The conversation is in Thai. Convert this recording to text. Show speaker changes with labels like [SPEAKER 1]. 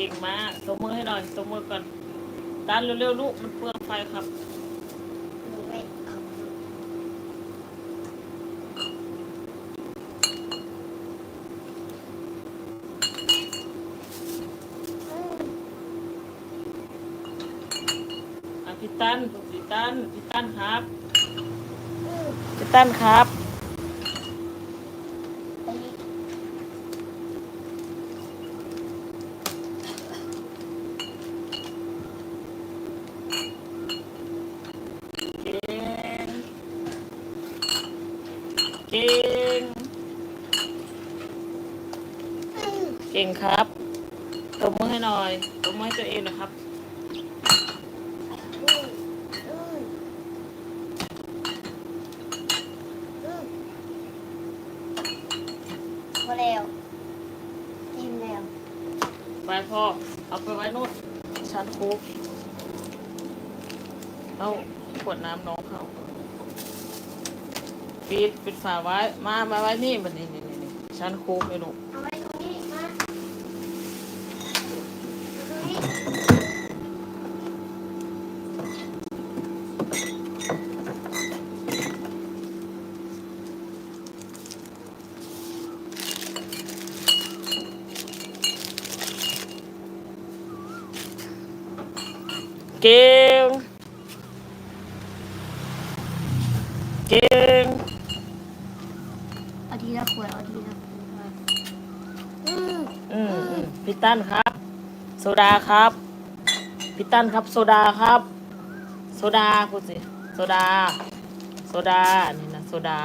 [SPEAKER 1] เก่งมากตบมือให้หน่อยตบมือก่อนดันเร็วๆลูกมันเปลืองไฟครับ พี่ตั้นพี่ตั้นพี่ตั้นครับพี่ตั้นครับ
[SPEAKER 2] อันนี้
[SPEAKER 1] เก่ง เก่ง
[SPEAKER 2] อืม
[SPEAKER 1] เก่งครับตบมือให้หน่อยตบมือให้ตัวเองนะครับ
[SPEAKER 2] อืมอืมอืมพอแล้วกินแล้ว
[SPEAKER 1] ไปพ่อ เอาไปไว้นู่นชั้นคุกเอาขวดน้ำน้องเขา ปิดปิดฝาไว้ มามาไว้นี่บันนี่นี่นี่ชั้นคุกไอ้ลูก
[SPEAKER 2] เอาไว้ตรงนี้มาตรงนี้
[SPEAKER 1] เก่งเก่ง
[SPEAKER 2] ละขวดเอาทีละอืม
[SPEAKER 1] อืมอืมพี่ตั้นครับ โซดาครับพี่ตั้นครับ โซดาครับ โซดาพูดสิ โซดา โซดานนี่นะโซดา